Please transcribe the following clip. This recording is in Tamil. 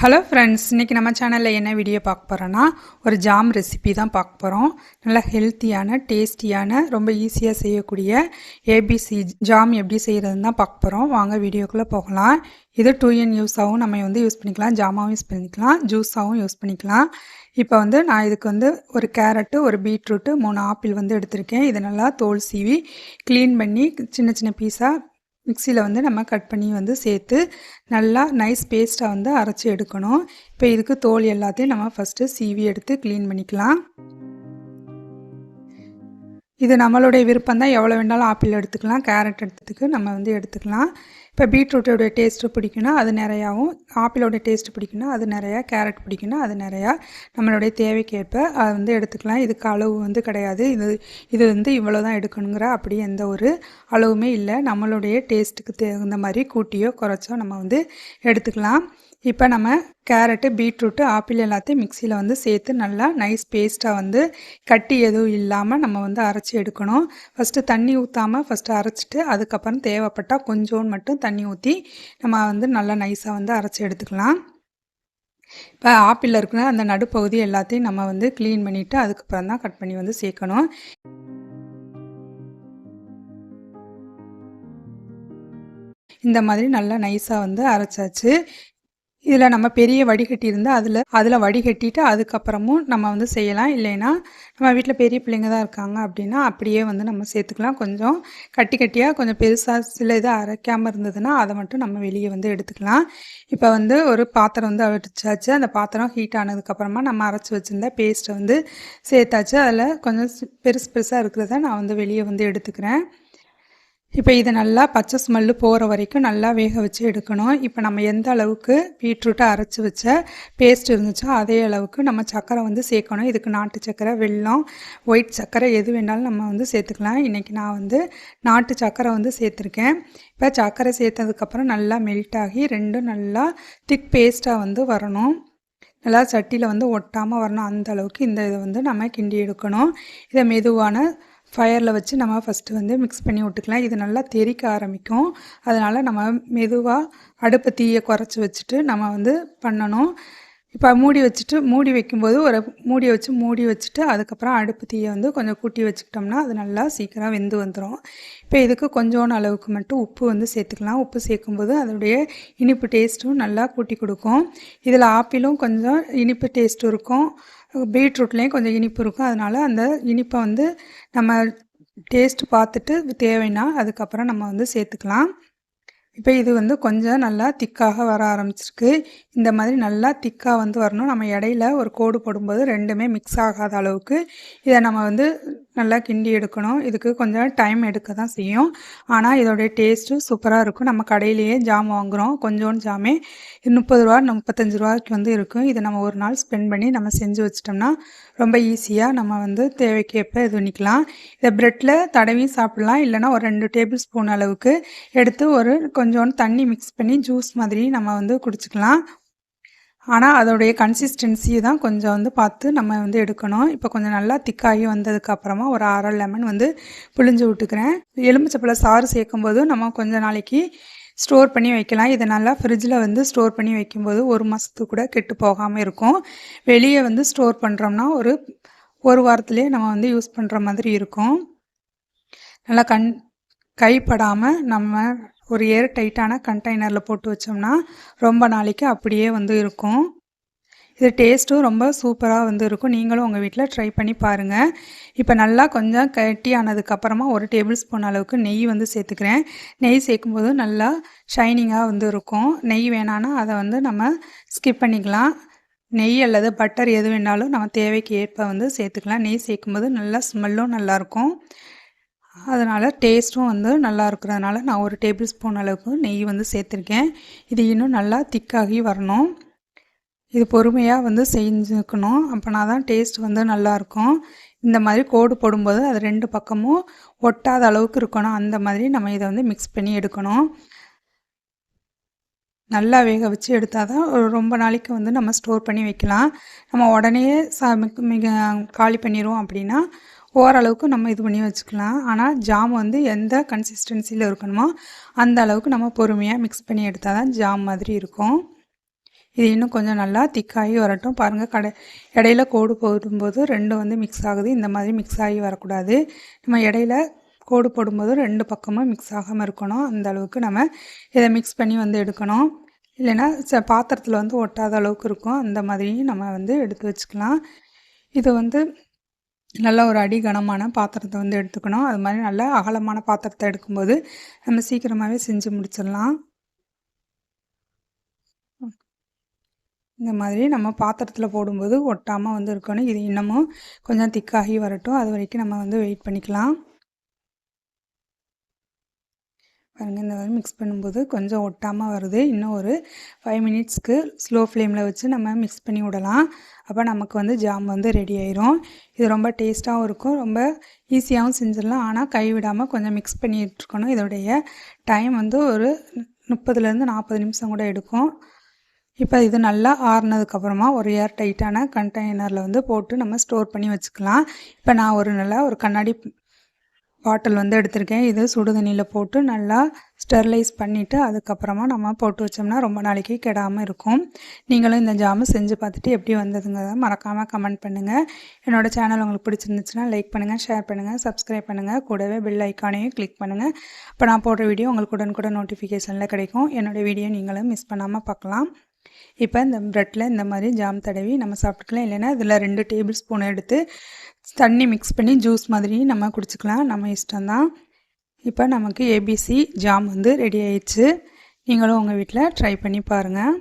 ஹலோ ஃப்ரெண்ட்ஸ் இன்றைக்கி நம்ம சேனலில் என்ன வீடியோ பார்க்க போகிறோன்னா ஒரு ஜாம் ரெசிபி தான் பார்க்க போகிறோம் நல்லா ஹெல்த்தியான டேஸ்டியான ரொம்ப ஈஸியாக செய்யக்கூடிய ஏபிசி ஜாம் எப்படி செய்கிறதுன்னு தான் பார்க்க போகிறோம் வாங்க வீடியோக்குள்ளே போகலாம். இது டூ இன் யூஸாகவும் நம்ம வந்து யூஸ் பண்ணிக்கலாம். ஜாமாவும் யூஸ் பண்ணிக்கலாம். ஜூஸாகவும் யூஸ் பண்ணிக்கலாம். இப்போ வந்து நான் இதுக்கு வந்து ஒரு கேரட்டு ஒரு பீட்ரூட்டு மூணு ஆப்பிள் வந்து எடுத்திருக்கேன். இதை நல்லா தோல் சீவி க்ளீன் பண்ணி சின்ன சின்ன பீஸாக மிக்சியில் வந்து நம்ம கட் பண்ணி வந்து சேர்த்து நல்லா நைஸ் பேஸ்ட்டாக வந்து அரைச்சி எடுக்கணும். இப்போ இதுக்கு தோல் எல்லாத்தையும் நம்ம ஃபஸ்ட்டு சீவி எடுத்து க்ளீன் பண்ணிக்கலாம். இது நம்மளுடைய விருப்பம் தான். எவ்வளோ வேணாலும் ஆப்பிள் எடுத்துக்கலாம். கேரட் எடுத்துக்கு நம்ம வந்து எடுத்துக்கலாம். இப்போ பீட்ரூட்டோடைய டேஸ்ட்டு பிடிக்குன்னா அது நிறையாவும் ஆப்பிளோட டேஸ்ட்டு பிடிக்குன்னா அது நிறையா கேரட் பிடிக்குன்னா அது நிறையா. நம்மளுடைய தேவைக்கேற்ப அது வந்து எடுத்துக்கலாம். இதுக்கு அளவு வந்து கிடையாது. இது இது வந்து இவ்வளோ தான் எடுக்கணுங்கிற அப்படி எந்த ஒரு அளவுமே இல்லை. நம்மளுடைய டேஸ்ட்டுக்கு தகுந்த மாதிரி கூட்டியோ குறைச்சோ நம்ம வந்து எடுத்துக்கலாம். இப்போ நம்ம கேரட்டு பீட்ரூட்டு ஆப்பிள் எல்லாத்தையும் மிக்சியில் வந்து சேர்த்து நல்லா நைஸ் பேஸ்ட்டாக வந்து கட்டி எதுவும் இல்லாமல் நம்ம வந்து அரைச்சி எடுக்கணும். ஃபஸ்ட்டு தண்ணி ஊற்றாமல் ஃபஸ்ட்டு அரைச்சிட்டு அதுக்கப்புறம் தேவைப்பட்டால் கொஞ்சோன்னு மட்டும் தண்ணி ஊற்றி நம்ம வந்து நல்லா நைஸாக வந்து அரைச்சி எடுத்துக்கலாம். இப்போ ஆப்பிளில் இருக்கிற அந்த நடுப்பகுதி எல்லாத்தையும் நம்ம வந்து க்ளீன் பண்ணிவிட்டு அதுக்கப்புறம் தான் கட் பண்ணி வந்து சேர்க்கணும். இந்த மாதிரி நல்லா நைஸாக வந்து அரைச்சாச்சு. இதில் நம்ம பெரிய வடிகட்டி இருந்தால் அதில் அதில் வடிகட்டிட்டு அதுக்கப்புறமும் நம்ம வந்து செய்யலாம். இல்லைன்னா நம்ம வீட்டில் பெரிய பிள்ளைங்க தான் இருக்காங்க அப்படின்னா அப்படியே வந்து நம்ம சேர்த்துக்கலாம். கொஞ்சம் கட்டி கட்டியாக கொஞ்சம் பெருசாக சில இதை அரைக்காமல் இருந்ததுன்னா அதை மட்டும் நம்ம வெளியே வந்து எடுத்துக்கலாம். இப்போ வந்து ஒரு பாத்திரம் வந்து அடிச்சாச்சு அந்த பாத்திரம் ஹீட் ஆனதுக்கப்புறமா நம்ம அரைச்சி வச்சுருந்த பேஸ்ட்டை வந்து சேர்த்தாச்சு. அதில் கொஞ்சம் பெருசு பெருசாக இருக்கிறத நான் வந்து வெளியே வந்து எடுத்துக்கிறேன். இப்போ இது நல்லா பச்சை ஸ்மெல்லு போகிற வரைக்கும் நல்லா வேக வச்சு எடுக்கணும். இப்போ நம்ம எந்த அளவுக்கு பீட்ரூட்டை அரைச்சி வச்ச பேஸ்ட் இருந்துச்சோ அதே அளவுக்கு நம்ம சர்க்கரை வந்து சேர்க்கணும். இதுக்கு நாட்டு சர்க்கரை வெல்லம் ஒயிட் சர்க்கரை எது வேணாலும் நம்ம வந்து சேர்த்துக்கலாம். இன்றைக்கி நான் வந்து நாட்டு சர்க்கரை வந்து சேர்த்துருக்கேன். இப்போ சர்க்கரை சேர்த்ததுக்கப்புறம் நல்லா மெல்ட் ஆகி ரெண்டும் நல்லா திக் பேஸ்ட்டாக வந்து வரணும். நல்லா சட்டியில் வந்து ஒட்டாமல் வரணும். அந்த அளவுக்கு இந்த இதை வந்து நம்ம கிண்டி எடுக்கணும். இதை மெதுவான ஃபயரில் வச்சு நம்ம ஃபஸ்ட்டு வந்து மிக்ஸ் பண்ணி விட்டுக்கலாம். இது நல்லா தெறிக்க ஆரம்பிக்கும். அதனால் நம்ம மெதுவாக அடுப்பு தீயை குறைச்சி வச்சுட்டு நம்ம வந்து பண்ணணும். இப்போ மூடி வச்சுட்டு மூடி வைக்கும்போது ஒரு மூடி வச்சு மூடி வச்சுட்டு அதுக்கப்புறம் அடுப்பு தீயை வந்து கொஞ்சம் கூட்டி வச்சுக்கிட்டோம்னா அது நல்லா சீக்கிரம் வெந்து வந்துடும் இப்போ இதுக்கு கொஞ்சோண்டு அளவுக்கு மட்டும் உப்பு வந்து சேர்த்துக்கலாம். உப்பு சேர்க்கும்போது அதோடைய இனிப்பு டேஸ்ட்டும் நல்லா கூட்டி கொடுக்கும். இதில் ஆப்பிளும் கொஞ்சம் இனிப்பு டேஸ்ட்டும் இருக்கும். பீட்ரூட்லேயும் கொஞ்சம் இனிப்பு இருக்கும். அதனால் அந்த இனிப்பை வந்து நம்ம டேஸ்ட் பார்த்துட்டு தேவைன்னா அதுக்கப்புறம் நம்ம வந்து சேர்த்துக்கலாம். இப்போ இது வந்து கொஞ்சம் நல்லா திக்காக வர ஆரம்பிச்சிருக்கு. இந்த மாதிரி நல்லா திக்காக வந்து வரணும். நம்ம இடையில ஒரு கோடு போடும்போது ரெண்டுமே மிக்ஸ் ஆகாத அளவுக்கு இதை நம்ம வந்து நல்லா கிண்டி எடுக்கணும். இதுக்கு கொஞ்சம் டைம் எடுக்க தான் செய்யும். ஆனால் இதோடைய டேஸ்ட்டு சூப்பராக இருக்கும். நம்ம கடையிலேயே ஜாம் வாங்குகிறோம் கொஞ்சோண்டு ஜாமே முப்பது ரூபா முப்பத்தஞ்சு ரூபாய்க்கு வந்து இருக்கும் இதை நம்ம ஒரு நாள் ஸ்பெண்ட் பண்ணி நம்ம செஞ்சு வச்சிட்டோம்னா ரொம்ப ஈஸியாக நம்ம வந்து தேவைக்கேற்ப இது பண்ணிக்கலாம். இதை ப்ரெட்டில் தடவி சாப்பிட்லாம். இல்லைனா ஒரு ரெண்டு டேபிள் ஸ்பூன் அளவுக்கு எடுத்து ஒரு கொஞ்சோண்டு தண்ணி மிக்ஸ் பண்ணி ஜூஸ் மாதிரி நம்ம வந்து குடிச்சிக்கலாம். ஆனால் அதோடைய கன்சிஸ்டன்சியை தான் கொஞ்சம் வந்து பார்த்து நம்ம வந்து எடுக்கணும். இப்போ கொஞ்சம் நல்லா திக்காகி வந்ததுக்கப்புறமா ஒரு அரை லெமன் வந்து புளிஞ்சு விட்டுக்கிறேன். எலுமிச்சப்பழ சாறு சேர்க்கும்போது நம்ம கொஞ்சம் நாளைக்கு ஸ்டோர் பண்ணி வைக்கலாம். இதை நல்லா ஃப்ரிட்ஜில் வந்து ஸ்டோர் பண்ணி வைக்கும்போது ஒரு மாதத்துக்கு கூட கெட்டு போகாமல் இருக்கும். வெளியே வந்து ஸ்டோர் பண்ணுறோம்னா ஒரு ஒரு வாரத்துலேயே நம்ம வந்து யூஸ் பண்ணுற மாதிரி இருக்கும். நல்லா கண் கைப்படாமல் நம்ம ஒரு ஏர் டைட்டான கண்டெய்னரில் போட்டு வச்சோம்னா ரொம்ப நாளைக்கு அப்படியே வந்து இருக்கும். இது டேஸ்ட்டும் ரொம்ப சூப்பராக வந்து இருக்கும். நீங்களும் உங்கள் வீட்டில் ட்ரை பண்ணி பாருங்கள் இப்போ நல்லா கொஞ்சம் கட்டி ஆனதுக்கப்புறமா ஒரு டேபிள் ஸ்பூன் அளவுக்கு நெய் வந்து சேர்த்துக்கிறேன். நெய் சேர்க்கும்போது நல்லா ஷைனிங்காக வந்து இருக்கும். நெய் வேணான்னா அதை வந்து நம்ம ஸ்கிப் பண்ணிக்கலாம். நெய் அல்லது பட்டர் எது வேணாலும் நம்ம தேவைக்கு ஏற்ப வந்து சேர்த்துக்கலாம். நெய் சேர்க்கும்போது நல்லா ஸ்மெல்லும் நல்லாயிருக்கும் அதனால் டேஸ்ட்டும் வந்து நல்லா இருக்கிறதுனால நான் ஒரு டேபிள் ஸ்பூன் அளவுக்கு நெய் வந்து சேர்த்துருக்கேன். இது இன்னும் நல்லா திக்காகி வரணும். இது பொறுமையாக வந்து செஞ்சுக்கணும். அப்போனா தான் டேஸ்ட் வந்து நல்லாயிருக்கும் இந்த மாதிரி கோடு போடும்போது அது ரெண்டு பக்கமும் ஒட்டாத அளவுக்கு இருக்கணும். அந்த மாதிரி நம்ம இதை வந்து மிக்ஸ் பண்ணி எடுக்கணும். நல்லா வேக வச்சு எடுத்தால் தான் ரொம்ப நாளைக்கு வந்து நம்ம ஸ்டோர் பண்ணி வைக்கலாம். நம்ம உடனே ச மிக காலி பண்ணிடுவோம் அப்படின்னா ஓரளவுக்கு நம்ம இது பண்ணி வச்சுக்கலாம். ஆனால் ஜாம் வந்து எந்த கன்சிஸ்டன்சியில் இருக்கணுமோ அந்த அளவுக்கு நம்ம பொறுமையாக மிக்ஸ் பண்ணி எடுத்தால் தான் ஜாம் மாதிரி இருக்கும். இது இன்னும் கொஞ்சம் நல்லா திக்காகி வரட்டும். பாருங்கள் கடை இடையில கோடு போடும்போது ரெண்டும் வந்து மிக்ஸ் ஆகுது. இந்த மாதிரி மிக்ஸ் ஆகி வரக்கூடாது. நம்ம இடையில கோடு போடும்போது ரெண்டு பக்கமும் மிக்ஸ் ஆகாமல் இருக்கணும். அந்த அளவுக்கு நம்ம இதை மிக்ஸ் பண்ணி வந்து எடுக்கணும். இல்லைன்னா ச பாத்திரத்தில் வந்து ஒட்டாத அளவுக்கு இருக்கும். அந்த மாதிரியும் நம்ம வந்து எடுத்து வச்சுக்கலாம். இது வந்து நல்ல ஒரு அடி கனமான பாத்திரத்தை வந்து எடுத்துக்கணும். அது மாதிரி நல்ல அகலமான பாத்திரத்தை எடுக்கும்போது நம்ம சீக்கிரமாகவே செஞ்சு முடிச்சிடலாம். இந்த மாதிரி நம்ம பாத்திரத்தில் போடும்போது ஒட்டாமல் வந்து இருக்கணும். இது இன்னமும் கொஞ்சம் திக்காகி வரட்டும். அது வரைக்கும் நம்ம வந்து வெயிட் பண்ணிக்கலாம். பாருங்கள் இந்த மாதிரி மிக்ஸ் பண்ணும்போது கொஞ்சம் ஒட்டாமல் வருது. இன்னும் ஒரு ஃபைவ் மினிட்ஸ்க்கு ஸ்லோ ஃப்ளேமில் வச்சு நம்ம மிக்ஸ் பண்ணி விடலாம். அப்போ நமக்கு வந்து ஜாம் வந்து ரெடி ஆயிரும். இது ரொம்ப டேஸ்ட்டாகவும் இருக்கும் ரொம்ப ஈஸியாகவும் செஞ்சிடலாம். ஆனால் கைவிடாமல் கொஞ்சம் மிக்ஸ் பண்ணிகிட்ருக்கணும் இதோடைய டைம் வந்து ஒரு முப்பதுலேருந்து நாற்பது நிமிஷம் கூட எடுக்கும். இப்போ இது நல்லா ஆறுனதுக்கப்புறமா ஒரு ஏர் டைட்டான கண்டெய்னரில் வந்து போட்டு நம்ம ஸ்டோர் பண்ணி வச்சுக்கலாம். இப்போ நான் ஒரு நல்லா ஒரு கண்ணாடி பாட்டில் வந்து எடுத்திருக்கேன். இது சுடு தண்ணியில் போட்டு நல்லா ஸ்டெர்லைஸ் பண்ணிவிட்டு அதுக்கப்புறமா நம்ம போட்டு வச்சோம்னா ரொம்ப நாளைக்கு கெடாமல் இருக்கும். நீங்களும் இந்த ஜாமு செஞ்சு பார்த்துட்டு எப்படி வந்ததுங்கிறத மறக்காமல் கமெண்ட் பண்ணுங்கள் என்னோடய சேனல் உங்களுக்கு பிடிச்சிருந்துச்சுன்னா லைக் பண்ணுங்கள் ஷேர் பண்ணுங்கள் சப்ஸ்கிரைப் பண்ணுங்கள் கூடவே பெல் ஐக்கானையும் கிளிக் பண்ணுங்கள் இப்போ நான் போடுற வீடியோ உங்களுக்கு உடனுக்குடன் நோட்டிஃபிகேஷனில் கிடைக்கும். என்னோடய வீடியோ நீங்களும் மிஸ் பண்ணாமல் பார்க்கலாம். இப்போ இந்த ப்ரெட்டில் இந்த மாதிரி ஜாம் தடவி நம்ம சாப்பிட்டுக்கலாம். இல்லைன்னா இதில் ரெண்டு டேபிள் ஸ்பூன் எடுத்து தண்ணி மிக்ஸ் பண்ணி ஜூஸ் மாதிரி நம்ம குடிச்சிக்கலாம். நம்ம இஷ்டம்தான். இப்போ நமக்கு ஏபிசி ஜாம் வந்து ரெடி ஆயிடுச்சு. நீங்களும் உங்கள் வீட்டில் ட்ரை பண்ணி பாருங்கள்